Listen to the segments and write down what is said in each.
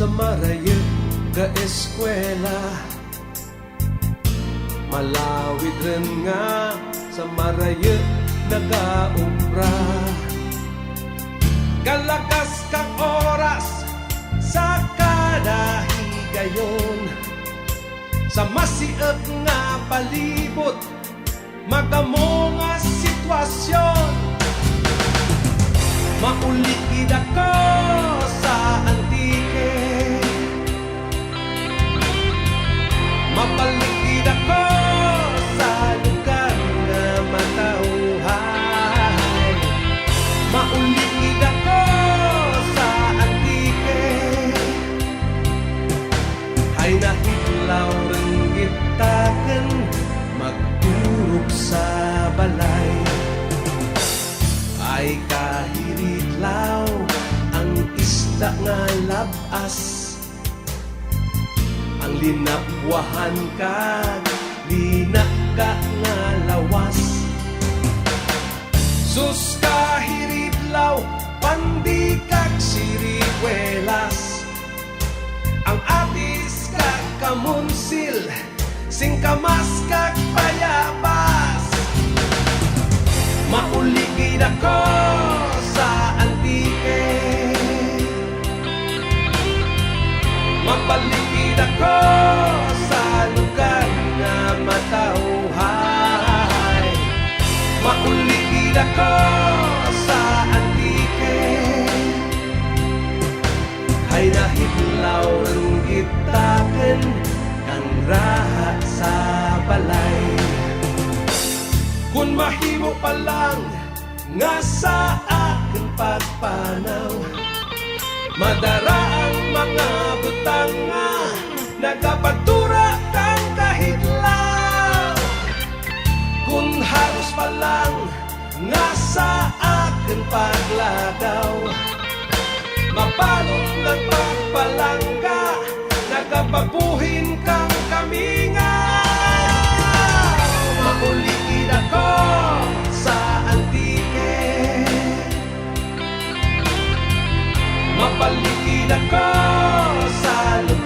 sa marayot ka eskwela. Malawid rin nga sa marayot nagaubra Kalakas kang oras sa kada higayon Sa masiot nga palibot Magamo nga sitwasyon. Maulikid ako Mapalikid ako sa lugar na matauhay Maulikid ako sa antike Hay nahitlaw rin gitaken Magturok sa balay. Ay kahiritlaw ang isda nga labas linapwahan ka linaka nga lawas. Sus kahiritlaw pandikak sirikwelas ang atis kag kamunsil singkamas kag payabas. Mauligid ako Ako sa lugar na matauhay. Mauligid ako sa antike. Hay nahitlaw ng gitaken Ang raha sa balay. Kung mahimo pa lang nga sa aking pagpanaw Madara pa lang nga sa aking paglagaw Mapalong ng pagpalangga Nagapagbuhin kang kaminga. Makulikid ako sa antike. Mapalikid ako sa lugar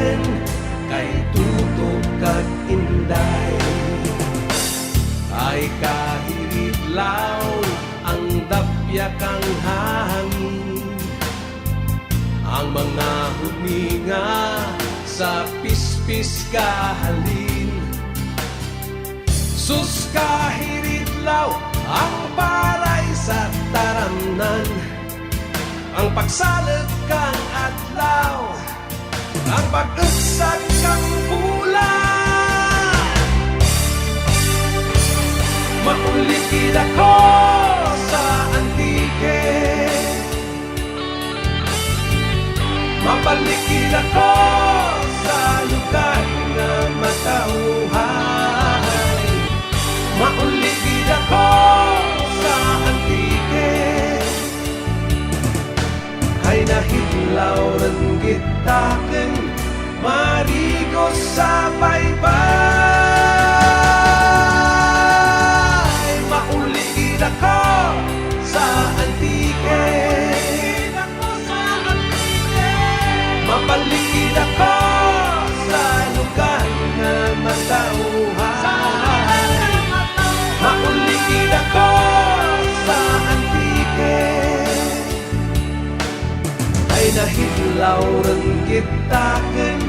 gitaken Kay tutok kag inday. Ay kahilitlaw ang dapya kang hangin ang mga huminga sa pispis kahalin. Sus kahilitlaw ang paray sa taramnan ang pagsalad kang adlaw ang pag-usad kang bulan Maulikid ako sa Marigo sa baybay. Mauligid ako sa antike Mapaligid ako sa lugar na matauhay Mauligid ako sa antike ay nahidlaw ng gitaken kang